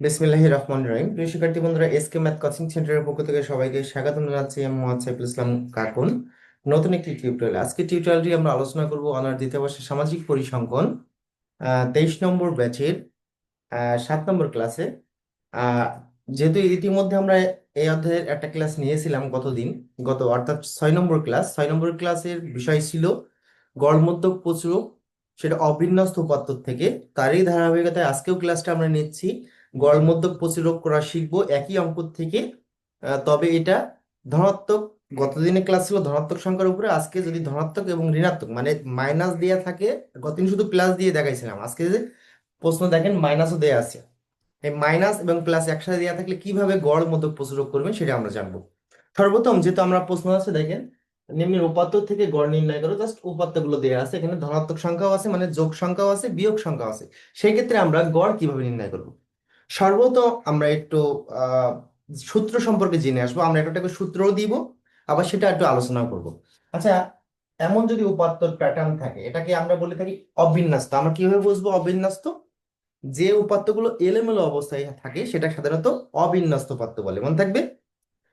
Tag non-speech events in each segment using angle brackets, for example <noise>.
বিসমিল্লাহির রহমান রহিম। প্রিয় শিক্ষার্থী বন্ধুরা, এসকে ম্যাথ কোচিং সেন্টারের পক্ষ থেকে সবাইকে স্বাগত জানাচ্ছি আমি মোহাম্মদ সাইফুল ইসলাম কাকুন নতুন একটি টিউটোরিয়াল। আজকে টিউটোরিয়ালটি আমরা আলোচনা করব অনার দ্বিতীয় বর্ষের সামাজিক পরিসংখ্যান তেইশ নম্বর ব্যাচের সাত নম্বর ক্লাসে। যেহেতু ইতিমধ্যে আমরা এই অধ্যায়ের একটা ক্লাস নিয়েছিলাম গতদিন, গত অর্থাৎ ছয় নম্বর ক্লাস, ছয় নম্বর ক্লাসের বিষয় ছিল গড়মধ্যক প্রচুরক সেটা অবিন্যস্ত উপাত্ত থেকে। তারই ধারাবাহিকতায় আজকেও ক্লাসটা আমরা নিচ্ছি। গড়মধ্যক প্রতিরোধ করা শিখব একই অঙ্ক থেকে। তবে এটা ধনাত্মক, গতদিনের ক্লাস ছিল ধনাত্মক সংখ্যার উপরে, আজকে যদি ধনাত্মক এবং ঋণাত্মক মানে মাইনাস দেয়া থাকে, গতদিন শুধু প্লাস দিয়ে দেখাইছিলাম, আজকে যে প্রশ্ন দেখেন মাইনাসও দেয়া আছে। এই মাইনাস এবং প্লাস একসাথে দেওয়া থাকলে কীভাবে গড় মধ্যক প্রতিরোধ করবেন সেটা আমরা জানব। সর্বপ্রথম যেহেতু আমরা প্রশ্ন আছে, দেখেন নিম্নের উপাত্ত থেকে গড় নির্ণয় করো জাস্ট উপাত্তগুলো দেওয়া আছে, এখানে ধনাত্মক সংখ্যাও আছে মানে যোগ সংখ্যাও আছে, বিয়োগ সংখ্যাও আছে। সেই ক্ষেত্রে আমরা গড় কীভাবে নির্ণয় করব? সর্বপ্রথম আমরা একটু সূত্র সম্পর্কে জেনে আসব। আমরা একটা একটা সূত্রও দিব, আবার সেটা একটু আলোচনা করব। আচ্ছা এমন যদি উপাত্তর প্যাটার্ন থাকে, এটাকে আমরা বলে থাকি অবিন্যস্ত। আমরা কীভাবে বুঝব অবিন্যস্ত? যে উপাত্তগুলো এলোমেলো অবস্থায় থাকে, সেটা সাধারণত অবিন্যস্ত উপাত্ত বলে। মনে থাকবে?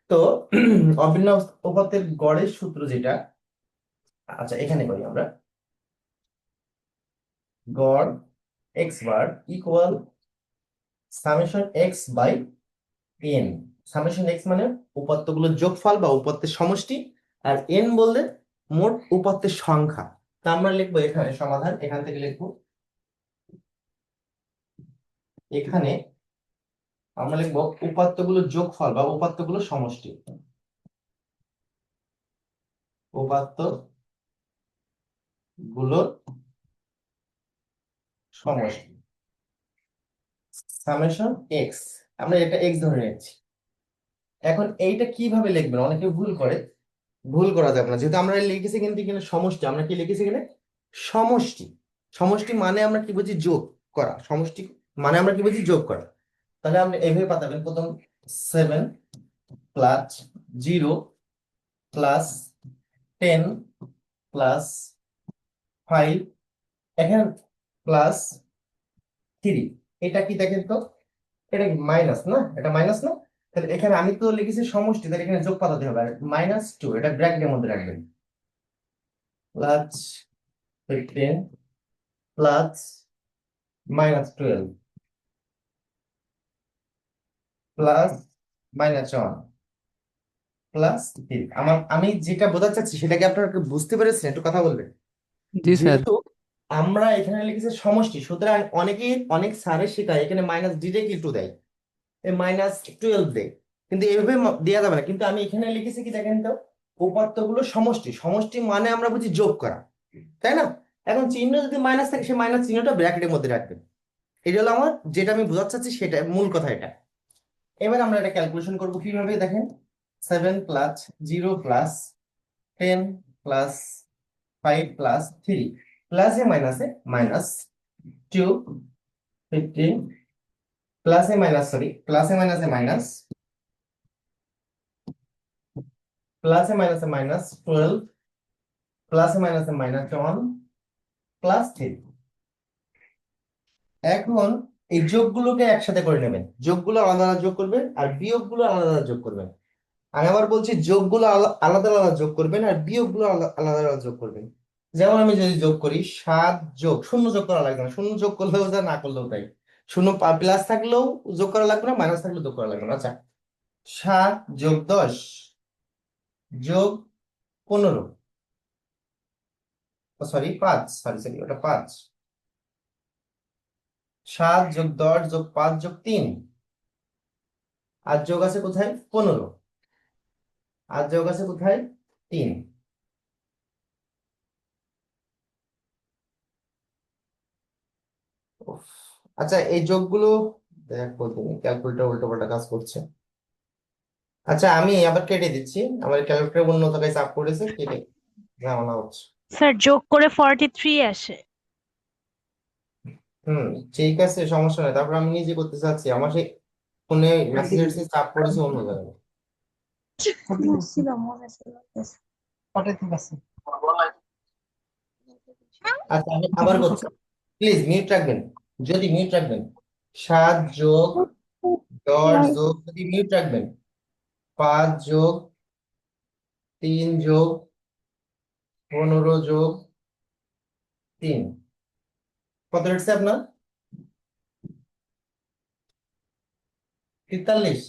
তো <clears throat> অবিন্যস্ত উপাত্তের গড়ের সূত্র যেটা আচ্ছা এখানে করি আমরা। গড় x bar equal summation x by n. Summation x মানে উপাত্তগুলোর যোগফল বা উপাত্তের সমষ্টি, আর এন বললে মোট উপাত্তের সংখ্যা। তা আমরা লিখব এখানে সমাধান, এখান থেকে লিখব। এখানে আমরা লিখব উপাত্তগুলোর যোগফল বা উপাত্তগুলোর সমষ্টি। উপাত্তগুলোর সমষ্টি। Summation x. আমরা এটা এক্স ধরে নিচ্ছি। এখন এইটা কীভাবে লিখবেন? অনেকে ভুল করে। ভুল করা যাবে না। যেহেতু আমরা লিখেছি কিন্তু এখানে সমষ্টি, আমরা কি লিখেছি এখানে? সমষ্টি। সমষ্টি মানে আমরা কি বুঝি যোগ করা। সমষ্টি মানে আমরা কি বুঝি যোগ করা। তাহলে আপনি এইভাবে পাঠাবেন প্রথম seven plus zero plus ten plus five, এখানে প্লাস থ্রি। এটা কি দেখেন তো? এটা মাইনাস না? এটা মাইনাস না? তাহলে এখানে আমি তো লিখেছি সমষ্টি তাহলে এখানে যোগ পাতাতে হবে। মাইনাস টু এটা ব্র্যাকেটের মধ্যে রাখবেন। Plus fifteen plus minus twelve plus minus one plus three আমার আমি যেটা বোঝাতে চাচ্ছি সেটাকে আপনারা বুঝতে পেরেছেন? একটু কথা বলবেন? জি স্যার। যেহেতু আমরা এখানে লিখেছি সমষ্টি, সুতরাং অনেকেই অনেক স্যারের শেখায় এখানে মাইনাস ডিরেক্টলি টু দেয়? এই মাইনাস টুয়েলভ দেয়। কিন্তু এভাবে দেওয়া যাবে না। কিন্তু আমি এখানে লিখেছি কি দেখেন তো? উপাত্তগুলো সমষ্টি। সমষ্টি মানে আমরা বুঝি যোগ করা। তাই না? এখন চিহ্ন যদি মাইনাস থাকে সে মাইনাস চিহ্নটা ব্র্যাকেটের মধ্যে রাখবেন এটা হলো আমার, যেটা আমি বোঝাতে চাচ্ছি, সেটা মূল কথা এটা। এবার আমরা এটা ক্যালকুলেশন করব কীভাবে দেখেন? Seven plus zero plus ten plus five plus three প্লাসে মাইনাসে মাইনাস টু ফিফটিন প্লাসে মাইনাস সরি প্লাসে মাইনাসে মাইনাস প্লাসে মাইনাসে মাইনাস টুয়েলভ প্লাসে মাইনাসে মাইনাস ওয়ান প্লাস থ্রি এখন এই যোগগুলোকে একসাথে করে নেবেন। যোগগুলো আলাদা আলাদা যোগ করবেন আর বিয়োগগুলো আলাদা আলাদা যোগ করবেন। আমি আবার বলছি যোগগুলো আলা- আলাদা আলাদা যোগ করবেন আর বিয়োগগুলো আলা- আলাদা আলাদা যোগ করবেন। যেমন আমি যদি যোগ করি, সাত যোগ, শূন্য যোগ করা লাগবে না। শূন্য যোগ করলেও যা, না করলেও তাই। শূন্য প্লাস থাকলেও যোগ করা লাগবে না মাইনাস থাকলেও যোগ করা লাগবে না। আচ্ছা সাত যোগ দশ, যোগ পনেরো। সরি পাঁচ সরি সরি ওটা পাঁচ। সাত যোগ দশ যোগ পাঁচ যোগ তিন। আর যোগ আছে কোথায়? পনেরো। আর যোগ আছে কোথায়? তিন। আচ্ছা এই যোগগুলো দেখো তুমি ক্যালকুলেটর উল্টোপাল্টা কাজ করছে। আচ্ছা আমি আবার কেটে দিচ্ছি আমার ক্যালকুলেটার অন্য জায়গায় চাপ করেছে কেটে ঝামেলা হচ্ছে। স্যার যোগ করে ফর্টি থ্রি আসে। হুম ঠিক আছে সমস্যা নেই তারপর আমি নিজে করতে চাচ্ছি আমার সেই ফোনে মেসেজ এসেছে চাপ পড়েছে অন্য জায়গায়। আচ্ছা আমি আবার করছি। প্লিজ মিউট রাখবেন। যদি মিউট রাখবেন। সাত যোগ দশ যোগ যদি মিউট রাখবেন পাঁচ যোগ তিন যোগ পনেরো যোগ তিন। কত হচ্ছে আপনার? তেতাল্লিশ।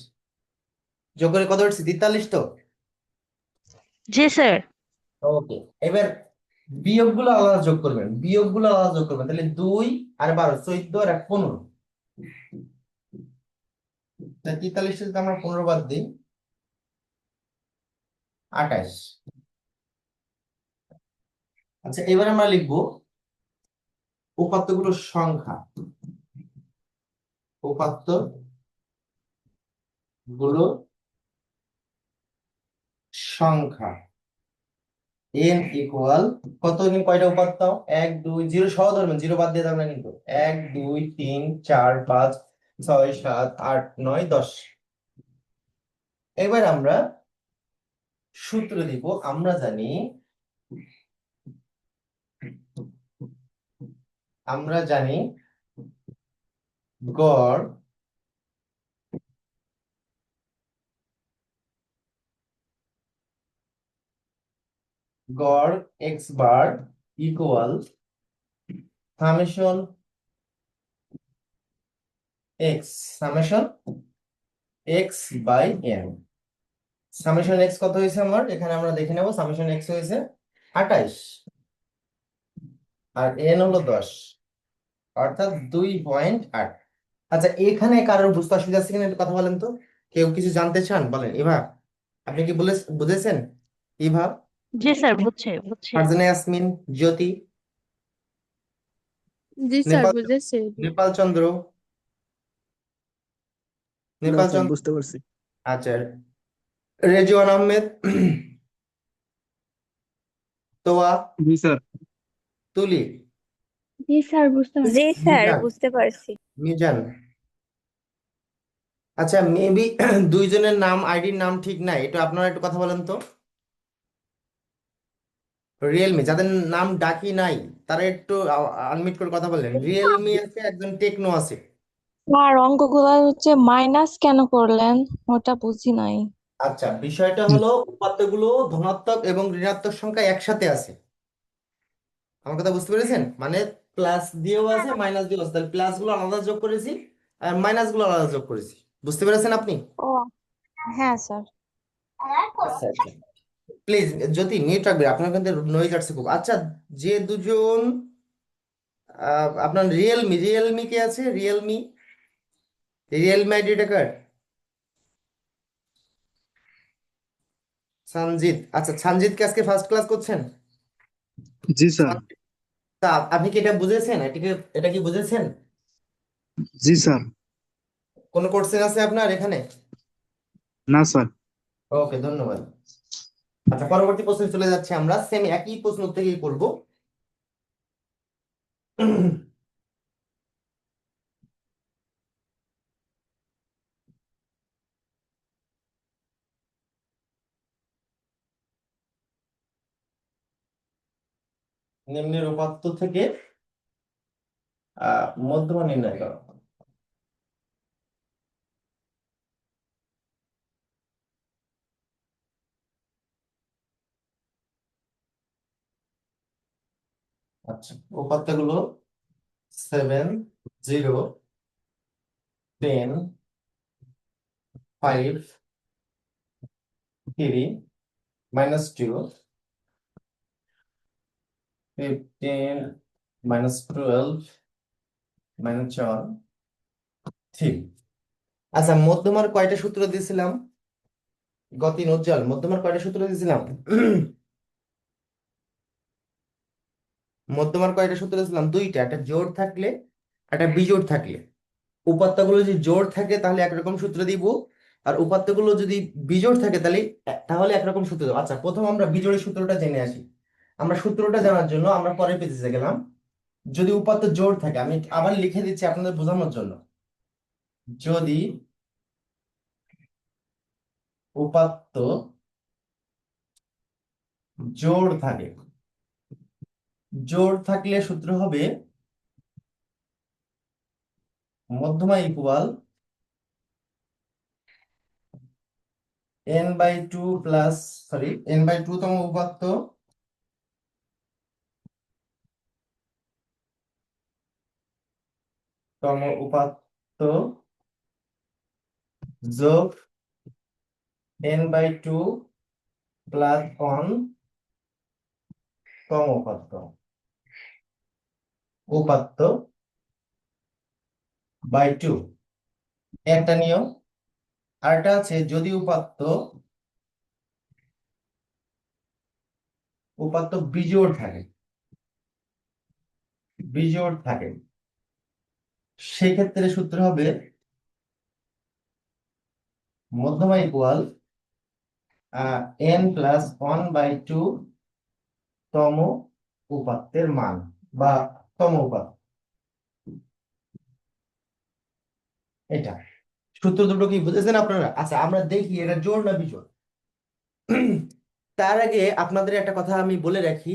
যোগ করে কত হচ্ছে তেতাল্লিশ তো? জি স্যার। ওকে এবার বিয়োগগুলো আলাদা যোগ করবেন। বিয়োগগুলো আলাদা যোগ করবেন। তাহলে দুই আর বারো, চোদ্দ আর এক, পনেরো। তাই তেতাল্লিশ যদি আমরা পনেরো বাদ দিই, আঠাশ। আচ্ছা এবার আমরা লিখব উপাত্তগুলোর সংখ্যা। উপাত্তগুলো সংখ্যা। N ইকুয়াল কত এখানে কয়টা উপাত্ত এক, দুই, জিরো সহ ধরবেন, জিরো বাদ দিয়ে যাবে কিন্তু। এক, দুই, তিন, চার, পাঁচ, ছয়, সাত, আট, নয়, দশ। এবার আমরা সূত্র দিব আমরা জানি আমরা জানি গড় গড় x bar equal summation x summation x by n summation x কত হয়েছে আমার? এখানে আমরা দেখে নেব সামেশন এক্স হয়েছে আঠাইশ আর এন হলো দশ, অর্থাৎ দুই পয়েন্ট আট। আচ্ছা এখানে কারোর বুঝতে অসুবিধা আছে কিনা কথা বলেন তো? কেউ কিছু জানতে চান? বলেন এভা আপনি কি বলে বুঝেছেন? ইভা জি স্যার বুঝছে বুঝছে। ফারজানা ইয়াসমিন জ্যোতি। জি স্যার নেপাল বুঝেছি। নেপাল চন্দ্র। নেপাল স্যার চন্দ্র বুঝতে পারছি। আচ্ছা রেজওয়ান আহমেদ। তোয়া। জি স্যার। তুলি। জি স্যার বুঝতে পারছি। জি স্যার মিজান। বুঝতে পারছি। মিজান। আচ্ছা মেবি দুইজনের নাম আইডির নাম ঠিক নাই। এটা আপনারা একটু কথা বলেন তো। রিয়েলমি যাদের নাম ডাকি নাই তারা একটু আনমিট করে কথা বলেন। রিয়েলমি আছে একজন টেকনো আছে। স্যার অঙ্কগুলো হচ্ছে মাইনাস কেন করলেন? ওটা বুঝি নাই। আচ্ছা বিষয়টা হলো উপাত্তগুলো ধনাত্মক এবং ঋণাত্মক সংখ্যা একসাথে আছে। আমার কথা বুঝতে পেরেছেন? মানে প্লাস দিয়েও আছে মাইনাস দিয়েও আছে। তাহলে প্লাসগুলো আলাদা যোগ করেছি আর মাইনাসগুলো আলাদা যোগ করেছি। বুঝতে পেরেছেন আপনি? ও হ্যাঁ স্যার। আচ্ছা আচ্ছা। প্লিজ যদি মিউট রাখবে আপনার কিন্তু নয়েজ আসছে খুব। আচ্ছা যে দুজন আপনার রিয়েলমি রিয়েলমি কে আছে? রিয়েলমি রিয়েলমি আইডিটা কার? সঞ্জিত আচ্ছা সঞ্জিতকে আজকে ফার্স্ট ক্লাস করছেন? জি স্যার। তা আপনি কি এটা বুঝেছেন? এটাকে এটা কি বুঝেছেন? জি স্যার। কোন কোশ্চেন আছে আপনার এখানে? না স্যার। ওকে ধন্যবাদ। আচ্ছা পরবর্তী প্রশ্নে চলে যাচ্ছে আমরা। সেম একই প্রশ্ন থেকেই করব। নিম্নের উপাত্ত থেকে, আহ, মধ্যমা নির্ণয় করো আচ্ছা উপাত্তগুলো seven zero ten five three minus two fifteen minus twelve minus one three আচ্ছা মধ্যমার কয়টা সূত্র দিয়েছিলাম? গতিন উজ্জ্বল, মধ্যমার কয়টা সূত্র দিয়েছিলাম? মধ্যমার কয়টা সূত্র দিয়েছিলাম দুইটা একটা জোড় থাকলে একটা বিজোড় থাকলে। উপাত্তগুলো যদি জোড় থাকে তাহলে একরকম সূত্র দিব। আর উপাত্তগুলো যদি বিজোড় থাকে তাহলে তাহলে একরকম সূত্র দেবো। আচ্ছা প্রথম আমরা বিজোড়ের সূত্রটা জেনে আসি। আমরা সূত্রটা জানার জন্য আমরা পরের পেজে গেলাম। যদি উপাত্ত জোড় থাকে আমি আবার লিখে দিচ্ছি আপনাদের বোঝানোর জন্য। যদি উপাত্ত জোড় থাকে জোড় থাকলে সূত্র হবে মধ্যমা equal n by two plus sorry n by two তম উপাত্ত তম উপাত্ত যোগ n by two plus one তম উপাত্ত উপাত্ত বাই টু একটা নিয়ম। আরেকটা আছে, যদি উপাত্ত উপাত্ত বিজোড় থাকে বিজোড় থাকে, সেক্ষেত্রে সূত্র হবে মধ্যমা equal n plus one by two তম উপাত্তের মান বা এটা। সূত্র দুটো কি বুঝেছেন আপনারা? আচ্ছা আমরা দেখি, এটা জোড় না বিজোড় তার আগে আপনাদের একটা কথা আমি বলে রাখি,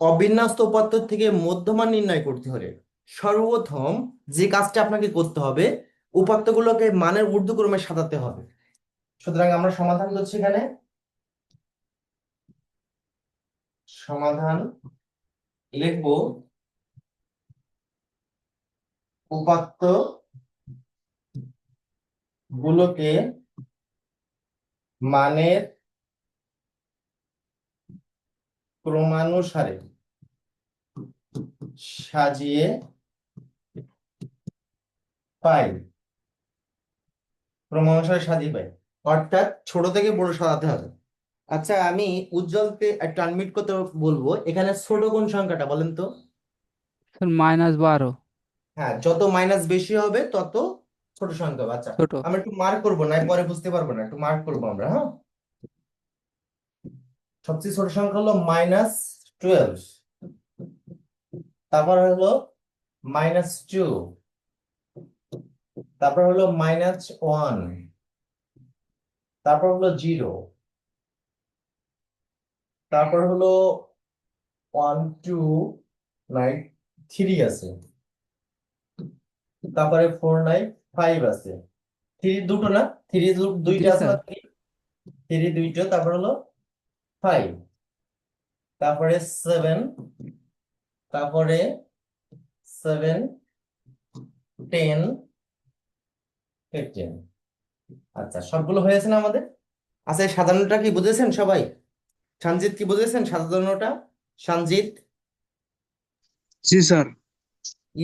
অবিন্যস্ত উপাত্ত থেকে মধ্যমান নির্ণয় করতে হলে সর্বপ্রথম যে কাজটা আপনাকে করতে হবে, উপাত্তগুলোকে মানের ঊর্ধ্বক্রমে সাজাতে হবে। সুতরাং আমরা সমাধান করছি এখানে। সমাধান লিখব উপাত্ত গুলোকে মানের ক্রমানুসারে সাজিয়ে পাই। ক্রমানুসারে সাজিয়ে পাই। অর্থাৎ ছোট থেকে বড় সাজাতে হবে। আচ্ছা আমি উজ্জ্বলকে একটু আনমিট করতে বলব। এখানে ছোট কোন সংখ্যাটা বলেন তো? মাইনাস বারো। হ্যাঁ যত মাইনাস বেশি হবে তত ছোট সংখ্যা হবে। আচ্ছা ছোট। আমরা একটু মার্ক করব না পরে বুঝতে পারব না একটু মার্ক করব আমরা হ্যাঁ? সবচেয়ে ছোট সংখ্যা হলো মাইনাস টুয়েলভ তারপর হলো মাইনাস টু তারপর হলো মাইনাস ওয়ান তারপর হলো জিরো তারপর হলো ওয়ান টু নাইন থ্রি আছে। তারপরে ফোর নাইন ফাইভ আছে। থ্রি দুটো না? থ্রি দুইটা আছে না থ্রি থ্রি দুইটা তারপর হলো ফাইভ তারপরে সেভেন তারপরে সেভেন টেন ফিফটিন আচ্ছা সবগুলো হয়েছে না আমাদের? আচ্ছা এই সাজানোটা কি বুঝেছেন সবাই? সঞ্জিত কি বুঝেছেন? সাধারণটা সঞ্জিত জি স্যার।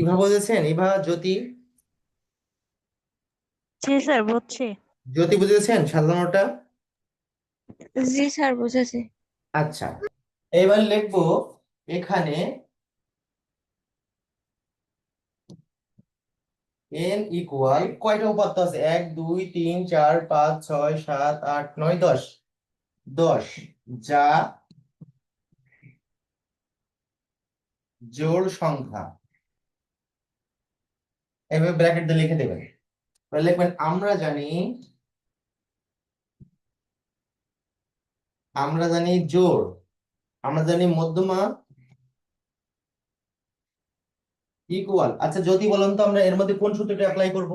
ইভা বুঝেছেন ইভা জ্যোতি? জি স্যার বুঝছি জ্যোতি বুঝেছেন? সাজানোটা জি স্যার বুঝেছি। আচ্ছা এবার লিখব এখানে এন ইকুয়াল কয়টা উপাত্ত আছে? এক দুই তিন চার পাঁচ ছয় সাত আট নয় দশ। দশ যা জোড় সংখ্যা। এভাবে ব্র্যাকেট দিয়ে লিখে দেবেন। এবার লিখবেন, আমরা জানি আমরা জানি জোর আমরা জানি মধ্যমা ইকুয়াল আচ্ছা যদি বলেন তো আমরা এর মধ্যে কোন সূত্রটা অ্যাপ্লাই করব?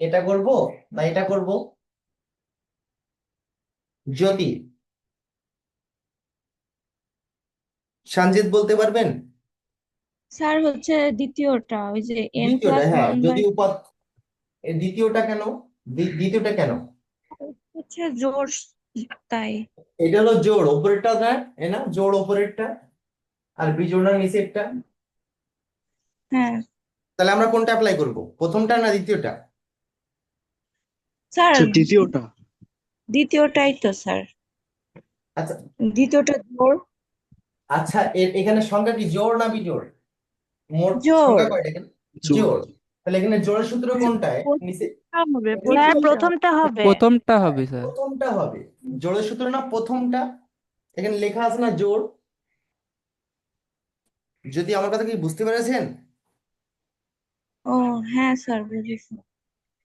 এটা করব না এটা করব? যদি। সঞ্জিত বলতে পারবেন? স্যার হচ্ছে দ্বিতীয়টা ওই যে এন দ্বিতীয়টা প্লাস হ্যাঁ ওয়ান যদি উপাত্ত এ দ্বিতীয়টা কেন? দ্বি- দ্বিতীয়টা কেন? হচ্ছে জোড় তাই। এটা হলো জোড় ওপরেরটা না এ না জোড় ওপরেরটা আর বিজোড়টা নিচেরটা। হ্যাঁ। তাহলে আমরা কোনটা অ্যাপ্লাই করব? প্রথমটা না দ্বিতীয়টা? স্যার দ্বিতীয়টা। দ্বিতীয়টাই তো স্যার। আচ্ছা। দ্বিতীয়টা জোড় আচ্ছা এ- এখানে সংখ্যা কি জোড় না বিজোড় মোট জোড়। সংখ্যা কয়টা এখানে? জোড়। জোড় তাহলে এখানে জোড়ের সূত্র কোনটা? নিচে হবে। স্যার প্রথমটা হবে। প্রথমটা হবে। স্যার। প্রথমটা হবে। জোড়ের সূত্র না প্রথমটা। এখানে লেখা আছে না জোড় যদি আমার কথা কি বুঝতে পেরেছেন? ও হ্যাঁ স্যার বুঝেছি।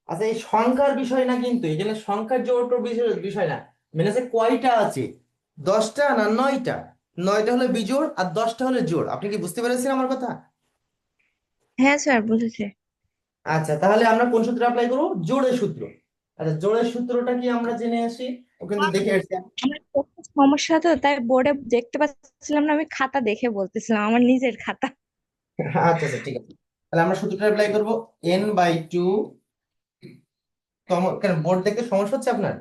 আচ্ছা এই সংখ্যার বিষয় না কিন্তু এখানে সংখ্যার জোড় টোড় বিষয় বিষয় না। মানে হচ্ছে কয়টা আছে? দশটা না নয়টা? নয়টা হলো বিজোড় আর দশটা হলো জোড়। আপনি কি বুঝতে পেরেছেন আমার কথা? হ্যাঁ স্যার বুঝেছি আচ্ছা তাহলে আমরা কোন সূত্র অ্যাপ্লাই করব? জোড়ের সূত্র। আচ্ছা জোড়ের সূত্রটা কি আমরা জেনে আসি? ও কিন্তু দেখে আসছি সমস্যা তো তাই বোর্ডে দেখতে পাচ্ছিলাম না আমি খাতা দেখে বলতেছিলাম আমার নিজের খাতা। আচ্ছা আচ্ছা ঠিক আছে। তাহলে আমরা সূত্রটা অ্যাপ্লাই করব। এন বাই টু কেন বোর্ড দেখতে সমস্যা হচ্ছে আপনার?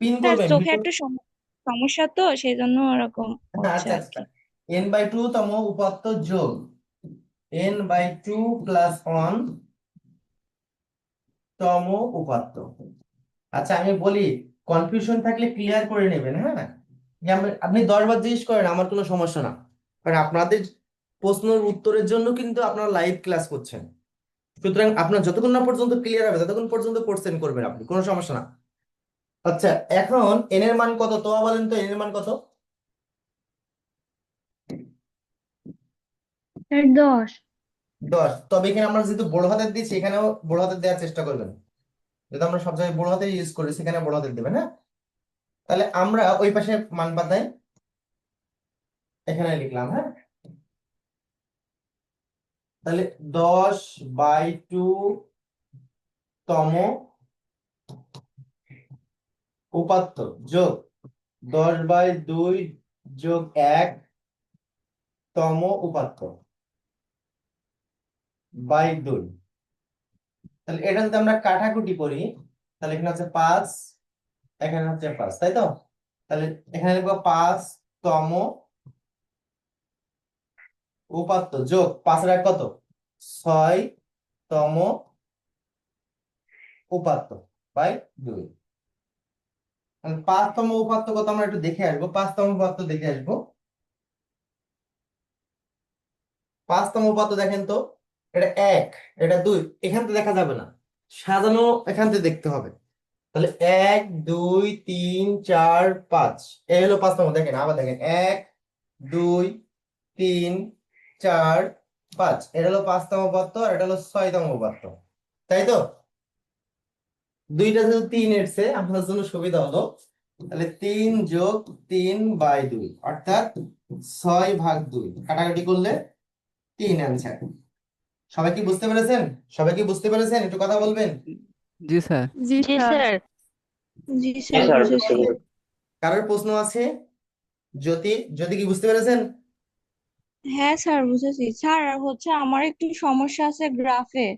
পিন করবেন চোখে একটু সম- সমস্যা তো সেই জন্য ওরকম হচ্ছে আচ্ছা আর আচ্ছা। কি এন বাই টু তম উপাত্ত যোগ। N by two plus one তম উপাত্ত। আচ্ছা আমি বলি কনফিউশন থাকলে ক্লিয়ার করে নেবেন হ্যাঁ? যে আমি- আপনি দশ বার জিজ্ঞেস করেন আমার কোনো সমস্যা না। কারণ আপনাদের প্রশ্নের উত্তরের জন্য কিন্তু আপনারা লাইভ ক্লাস করছেন। সুতরাং আপনার যতক্ষণ না পর্যন্ত ক্লিয়ার হবে ততক্ষণ পর্যন্ত কোশ্চেন করবেন আপনি কোনো সমস্যা না। আচ্ছা এখন এন এর মান কত? তো বলেন তো এন এর মান কত? দশ। দশ। তবে এখানে আমরা যেহেতু বড় হাতের দিচ্ছি এখানেও বড় হাতের দেওয়ার চেষ্টা করবেন। যেহেতু আমরা সব জায়গায় বড় হাতের ইউজ করি সেখানে বড় হাতের দেবেন হ্যাঁ? তাহলে আমরা ওই পাশে মান পাতায় এখানে লিখলাম হ্যাঁ? তাহলে দশ বাই টু তম উপাত্ত যোগ দশ বাই দুই যোগ এক তম উপাত্ত বাই দুই। তাহলে এটা যদি আমরা কাটাকুটি করি, তাহলে এখানে হচ্ছে পাঁচ, এখানে হচ্ছে পাঁচ, তাই তো? তাহলে এখানে লিখব পাঁচ তম উপাত্ত যোগ পাঁচের এক কত? ছয় তম উপাত্ত বাই দুই। পাঁচতম উপাত্ত কত আমরা একটু দেখে আসব, পাঁচতম উপাত্ত দেখে আসব। পাঁচতম উপাত্ত দেখেন তো, এটা এক, এটা দুই, এখান থেকে দেখা যাবে না, সাজানো এখান থেকে দেখতে হবে। তাহলে এক, দুই, তিন, চার, পাঁচ, এই হলো পাঁচতম, দেখেন, আবার দেখেন, এক, দুই, তিন, চার, পাঁচ, এটা হলো পাঁচতম উপাত্ত আর এটা হলো ছয়তম উপাত্ত তাই তো? দুইটা যেহেতু তিন এসছে আপনার জন্য সুবিধা হলো তাহলে তিন যোগ তিন বাই দুই অর্থাৎ ছয় ভাগ দুই। কাটাকাটি করলে তিন অ্যান্সার সবাই কি বুঝতে পেরেছেন? সবাই কি বুঝতে পেরেছেন? একটু কথা বলবেন? জি স্যার। জি স্যার। জি স্যার কারোর প্রশ্ন আছে? জ্যোতি জ্যোতি কি বুঝতে পেরেছেন? হ্যাঁ স্যার বুঝেছি। স্যার হচ্ছে আমার একটু সমস্যা আছে গ্রাফে।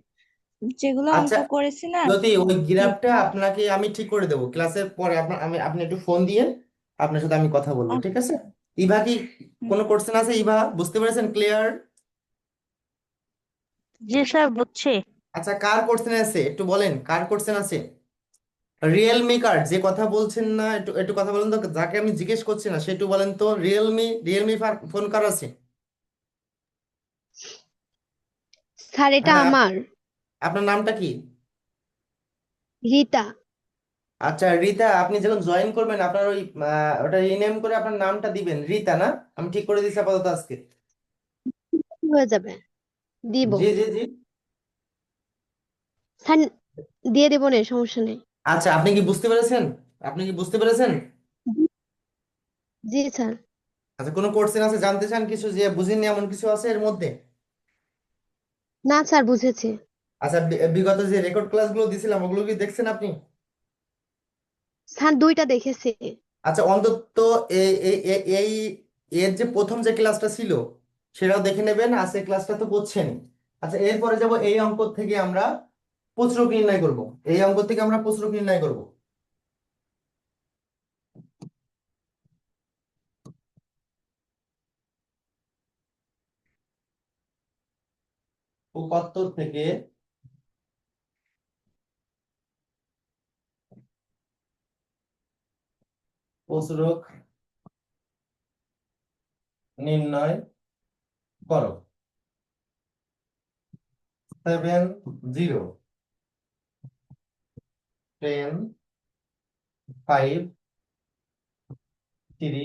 যেগুলো অঙ্ক আচ্ছা, করেছি না জ্যোতি ওই গ্রাফটা আপনাকে আমি ঠিক করে দেবো। ক্লাসের পরে আপনার আমি আপনি একটু ফোন দিয়ে আপনার সাথে আমি কথা বলব ঠিক আছে? ইভা কি কোনো কোশ্চেন আছে ইভা? বুঝতে পেরেছেন? ক্লিয়ার জি স্যার বুঝছি। আচ্ছা কার কোশ্চেন আছে? একটু বলেন কার কোশ্চেন আছে? রিয়েলমি কার যে কথা বলছেন না একটু একটু কথা বলেন তো যাকে আমি জিজ্ঞেস করছি না সে একটু বলেন তো রিয়েলমি রিয়েলমি ফোন কার আছে? স্যার এটা হ্যাঁ। আমার। আপনার নামটা কি? রীতা। আচ্ছা রীতা আপনি যখন জয়েন করবেন আপনার ওই ওটা রিনেম করে আপনার নামটা দিবেন। রীতা না? আমি ঠিক করে দিচ্ছি আপাতত আজকে। হয়ে যাবে। দিব। জি জি জি। স্যার দিয়ে দেবো না সমস্যা নেই। আচ্ছা আপনি কি বুঝতে পেরেছেন? আপনি কি বুঝতে পেরেছেন? জি স্যার। আচ্ছা কোনো কোশ্চেন আছে? জানতে চান কিছু যে বুঝিনি এমন কিছু আছে এর মধ্যে? না স্যার বুঝেছি। আচ্ছা বিগত যে রেকর্ড ক্লাসগুলো দিছিলাম ওগুলো কি দেখছেন আপনি? স্যার দুইটা দেখেছি। আচ্ছা অন্তত এই এই এর যে প্রথম যে ক্লাসটা ছিল সেটাও দেখে নেবেন আজকে ক্লাসটা তো করছেন আচ্ছা এরপরে যাব এই অঙ্ক থেকে আমরা প্রচুরক নির্ণয় করব। এই অঙ্ক থেকে আমরা প্রচুরক নির্ণয় করব। উপাত্ত থেকে প্রচুরক নির্ণয় করো। Seven zero ten five three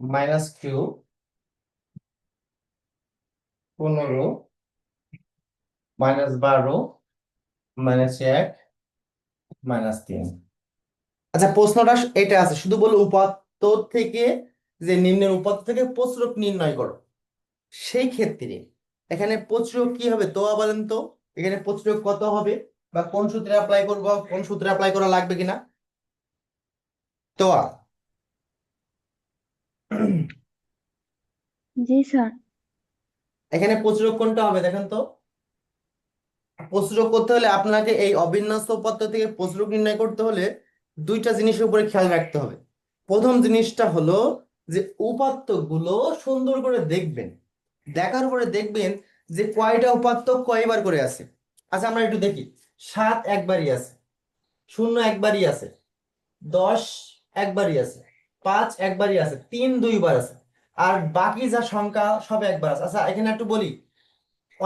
minus two পনেরো মাইনাস বারো মাইনাস এক মাইনাস তিন। আচ্ছা প্রশ্নটা এটা আছে। শুধু বলো উপাত্ত থেকে যে নিম্নের উপাত্ত থেকে প্রচুরক নির্ণয় করো। সেই ক্ষেত্রে এখানে প্রচুরক কি হবে? তোয়া বলেন তো এখানে প্রতিরোধ কত হবে? বা কোন সূত্রে অ্যাপ্লাই করব? কোন সূত্রে অ্যাপ্লাই করা লাগবে কিনা? তোয়া <clears throat> জি স্যার। এখানে প্রতিরোধ কোনটা হবে দেখেন তো? প্রতিরোধ করতে হলে আপনাকে এই অবিন্যস্ত উপাত্ত থেকে প্রতিরোধ নির্ণয় করতে হলে দুইটা জিনিসের উপরে খেয়াল রাখতে হবে। প্রথম জিনিসটা হলো যে উপাত্তগুলো সুন্দর করে দেখবেন। দেখার পরে দেখবেন যে কয়টা উপাত্ত কয়বার করে আছে। আচ্ছা আমরা একটু দেখি। সাত একবারই আছে, শূন্য একবারই আছে, দশ একবারই আছে, পাঁচ একবারই আছে, তিন দুইবার আছে, আর বাকি যা সংখ্যা সব একবার আছে। আচ্ছা এখানে একটু বলি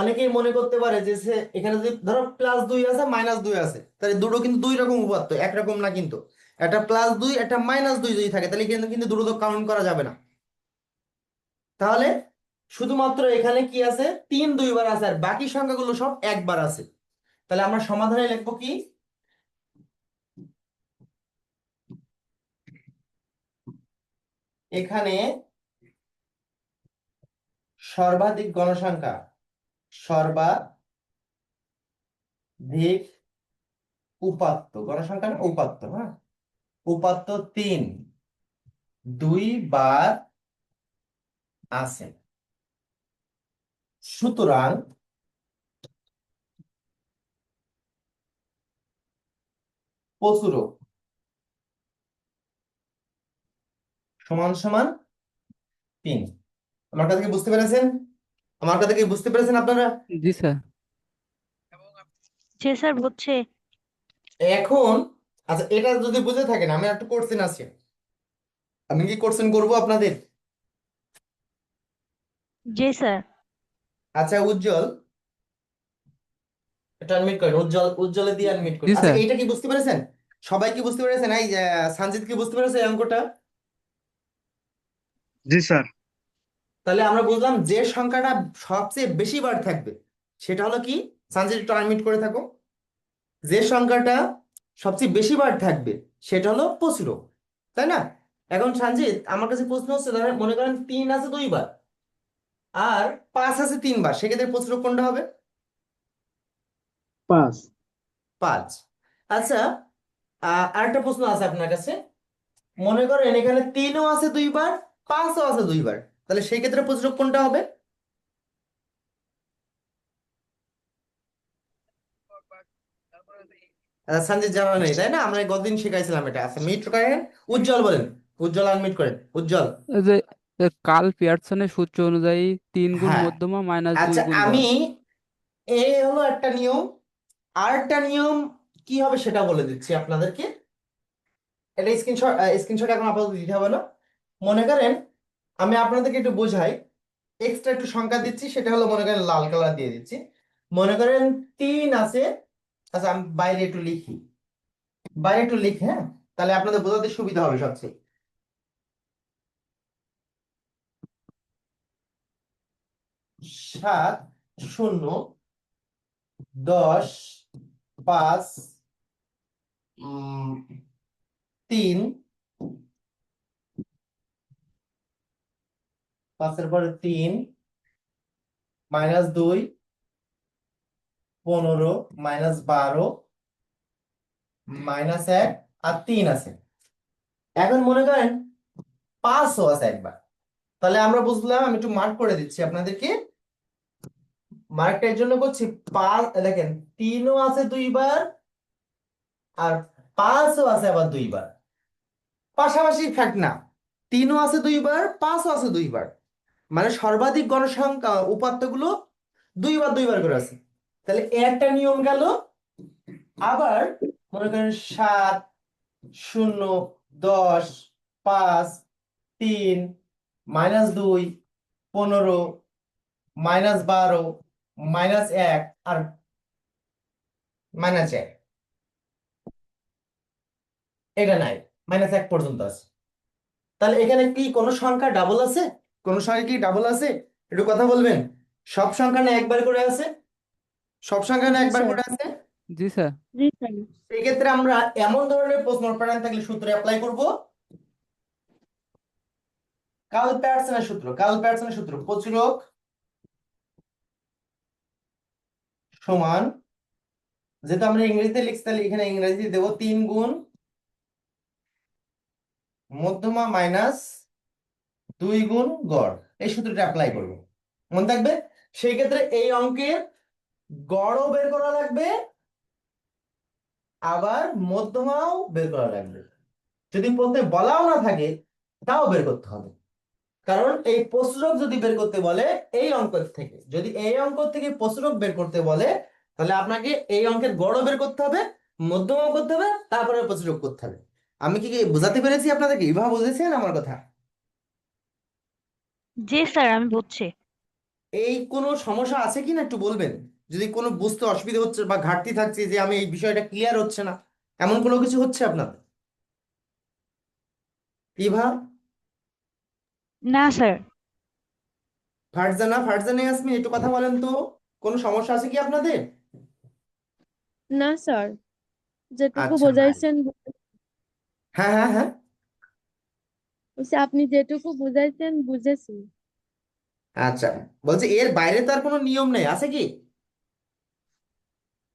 অনেকেই মনে করতে পারে যে এখানে যদি ধরো প্লাস দুই আছে মাইনাস দুই আছে, তাহলে দুটো কিন্তু দুই রকম উপাত্ত একরকম না কিন্তু। একটা প্লাস দুই, একটা মাইনাস দুই যদি থাকে, তাহলে কিন্তু কিন্তু দুটো তো কাউন্ট করা যাবে না। তাহলে শুধুমাত্র এখানে কি আছে? তিন দুইবার আছে, আর বাকি সংখ্যাগুলো সব একবার আছে। তাহলে আমরা সমাধানে লিখব কি? এখানে সর্বাধিক গণসংখ্যা সর্বাধিক উপাত্ত গণসংখ্যা না উপাত্ত হ্যাঁ? উপাত্ত তিন, দুই বার আছে। সুতরাং প্রচুরক সমান সমান তিন। আমার কথা বুঝতে পেরেছেন? আমার কথা কি বুঝতে পেরেছেন আপনারা? জি স্যার। জি স্যার বুঝছি। এখন আচ্ছা এটা যদি বুঝে থাকেন আমি একটা কোশ্চেন আছে। আমি কি কোশ্চেন করব আপনাদের? জি স্যার। আচ্ছা উজ্জ্বল। এটা আনমিউট করেন উজ্জ্বল উজ্জ্বলে দিয়ে আনমিউট করেন। জি, আচ্ছা স্যার। এইটা কি বুঝতে পেরেছেন? সবাই কি বুঝতে পেরেছেন? এই আহ, সঞ্জিত কি বুঝতে পেরেছে এই অঙ্কটা? জি স্যার। তাহলে আমরা বুঝলাম যে সংখ্যাটা সবচেয়ে বেশি বার থাকবে সেটা হলো কি? একটু আনমিউট করে থাকো। যে সংখ্যাটা সবচেয়ে বেশি বার থাকবে সেটা হলো প্রচুরক তাই না? এখন সঞ্জিত আমার কাছে প্রশ্ন হচ্ছে ধরেন মনে করেন তিন আছে দুইবার আর পাঁচ আছে তিনবার সেক্ষেত্রে প্রচুরক কোনটা হবে? পাঁচ। পাঁচ। আচ্ছা আরেকটা প্রশ্ন আছে আপনার কাছে। মনে করেন এখানে তিনও আছে দুইবার পাঁচও আছে দুইবার তাহলে সেই ক্ষেত্রে প্রচুরক কোনটা হবে? সঞ্জিত জানা নেই তাই না? আমরা গতদিন শিখাইছিলাম এটা। আচ্ছা মিট করেন। উজ্জ্বল বলেন। উজ্জ্বল আনমিট করেন। উজ্জ্বল। যে পিয়ারসনের সূত্র অনুযায়ী তিন গুণ হ্যাঁ। মধ্যমা মাইনাস দুই আচ্ছা গুণ গড়। আমি এ হলো একটা নিয়ম। আর একটা নিয়ম কি হবে সেটা বলে দিচ্ছি আপনাদেরকে। এটা স্ক্রিনশট স্ক্রিনশট এখন আপাতত দিতে হবে না। মনে করেন আমি আপনাদেরকে একটু বোঝাই। এক্সট্রা একটু সংখ্যা দিচ্ছি, সেটা হলো মনে করেন লাল কালার দিয়ে দিচ্ছি। মনে করেন তিন আছে আচ্ছা আমি বাইরে একটু লিখি। বাইরে একটু লিখি হ্যাঁ? তাহলে আপনাদের বোঝাতে সুবিধা হবে সবচেয়ে। সাত, শূন্য, দশ, পাঁচ তিন পাঁচের পরে তিন, মাইনাস দুই, পনেরো, মাইনাস বারো, মাইনাস এক, আর তিন আছে। এখন মনে করেন পাঁচও আছে একবার। তাহলে আমরা বুঝলাম, আমি একটু মার্ক করে দিচ্ছি আপনাদেরকে। মার্কটা এর জন্য করছি পাঁচ, দেখেন, তিনও আছে দুইবার, আর পাঁচও আছে আবার দুইবার। পাশাপাশি ফ্যাক্ট না, তিনও আছে দুইবার, পাঁচও আছে দুইবার। মানে সর্বাধিক গণসংখ্যা উপাত্তগুলো দুইবার দুইবার করে আছে। তাহলে একটা নিয়ম গেল, আবার মনে করেন সাত, শূন্য, দশ, পাঁচ, তিন, মাইনাস দুই, পনেরো, মাইনাস বারো, মাইনাস এক, আর মাইনাস এক। এটা নাই, মাইনাস এক পর্যন্ত আছে। তাহলে এখানে কি কোনো সংখ্যা ডাবল আছে? কোনো সংখ্যা কি ডাবল আছে? একটু কথা বলবেন। সব সংখ্যা না একবার করে আছে? সব সংখ্যা না একবার করে আছে? জি স্যার। জি স্যার। সেক্ষেত্রে আমরা এমন ধরনের প্রশ্ন প্যাটার্ন থাকলে সূত্র অ্যাপ্লাই করব। কার্ল প্যাটার্সনের সূত্র কার্ল প্যাটার্সনের সূত্র প্রচুরক সমান যেহেতু আমরা ইংরেজিতে লিখছি তাহলে এখানে ইংরেজি দেবো তিন গুণ মধ্যমা মাইনাস দুই গুণ গড়। এই সূত্রটা অ্যাপ্লাই করব। মনে থাকবে? সেই ক্ষেত্রে এই অঙ্কের গড়ও বের করা লাগবে, আবার মধ্যমাও বের করা লাগবে। যদি প্রশ্নে বলাও না থাকে, তাও বের করতে হবে। কারণ এই প্রশ্নক যদি বের করতে বলে এই অঙ্ক থেকে, যদি এই অঙ্ক থেকে প্রশ্নক বের করতে বলে, তাহলে আপনাকে এই অঙ্কের গড়ও বের করতে হবে, মধ্যমাও করতে হবে, তারপরে প্রশ্নক করতে হবে। আমি কি কি বোঝাতে পেরেছি আপনাদেরকে? এইভাবে বুঝেছেন আমার কথা? জি স্যার আমি বুঝছি। এই কোনো সমস্যা আছে কি না একটু বলবেন? যদি কোনো বুঝতে অসুবিধা হচ্ছে বা ঘাটতি থাকছে যে আমি এই বিষয়টা ক্লিয়ার হচ্ছে না এমন কোনো কিছু হচ্ছে আপনার? ইভা? না স্যার। ফারজানা ফারজানা ইয়াসমিন একটু কথা বলেন তো। কোনো সমস্যা আছে কি আপনাদের? না স্যার। যেটুকু আচ্ছা, বোঝাইছেন হ্যাঁ হ্যাঁ হ্যাঁ। বলছি আপনি যেটুকু বুঝাইছেন বুঝেছি। আচ্ছা বলছি এর বাইরে তো আর কোনো নিয়ম নেই আছে কি?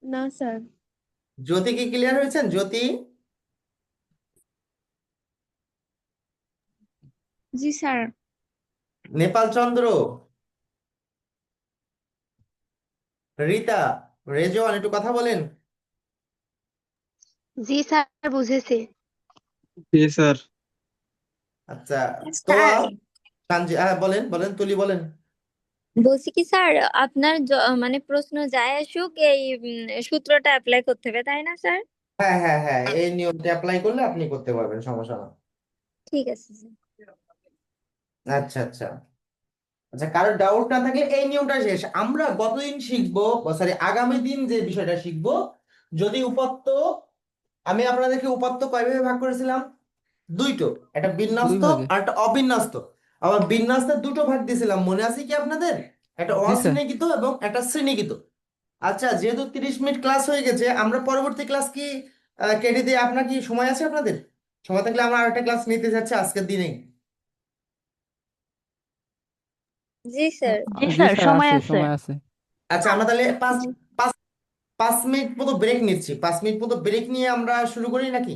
না স্যার। জ্যোতি কি ক্লিয়ার হয়েছেন জ্যোতি? জি স্যার। নেপাল চন্দ্র। রিতা রেজওয়ান একটু কথা বলেন। জি স্যার বুঝেছি। জি স্যার। আচ্ছা তোয়া তানজি হ্যাঁ বলেন বলেন তুলি বলেন। বলছি কি স্যার আপনার মানে প্রশ্ন যাই আসুক এই সূত্রটা অ্যাপ্লাই করতে হবে তাই না স্যার? হ্যাঁ হ্যাঁ হ্যাঁ এই নিয়মটা অ্যাপ্লাই করলে আপনি করতে পারবেন সমস্যা না। ঠিক আছে স্যার। আচ্ছা আচ্ছা। আচ্ছা কারোর ডাউট না থাকলে এই নিয়মটা শেষ। আমরা গতদিন শিখব সরি আগামী দিন যে বিষয়টা শিখব যদি উপাত্ত আমি আপনাদেরকে উপাত্ত কয়ভাবে ভাগ করেছিলাম? দুইটো একটা বিন্যস্ত আর একটা অবিন্যস্ত। আবার বিন্যস্তের দুটো ভাগ দিয়েছিলাম মনে আছে কি আপনাদের? একটা স্যার। অশ্রেণীকৃত এবং একটা শ্রেণীকৃত। আচ্ছা যেহেতু তিরিশ মিনিট ক্লাস হয়ে গেছে আমরা পরবর্তী ক্লাস কি কেটে দিয়ে আপনার কি সময় আছে আপনাদের? সময় থাকলে আমরা আরেকটা ক্লাস নিতে যাচ্ছি আজকের দিনেই জি স্যার। জি জি স্যার স্যার সময় আছে আছে সময় আছে। আচ্ছা আমরা তাহলে পাঁচ পাঁচ পাঁচ মিনিট মতো ব্রেক নিচ্ছি। পাঁচ মিনিট মতো ব্রেক নিয়ে আমরা শুরু করি নাকি?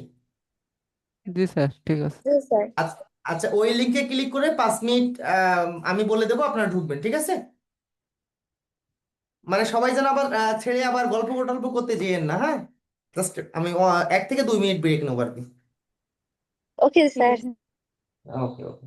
জি স্যার ঠিক আছে। জি স্যার। আচ্ছা আচ্ছা ওই লিঙ্কে ক্লিক করে পাঁচ মিনিট আহ, আমি বলে দেবো আপনারা ঢুকবেন ঠিক আছে? মানে সবাই যেন আবার আহ, ছেড়ে আবার গল্প টল্প করতে যেয়েন না হ্যাঁ? জাস্ট আমি এক থেকে দুই মিনিট ব্রেক নেব আর কি। ওকে স্যার ওকে ওকে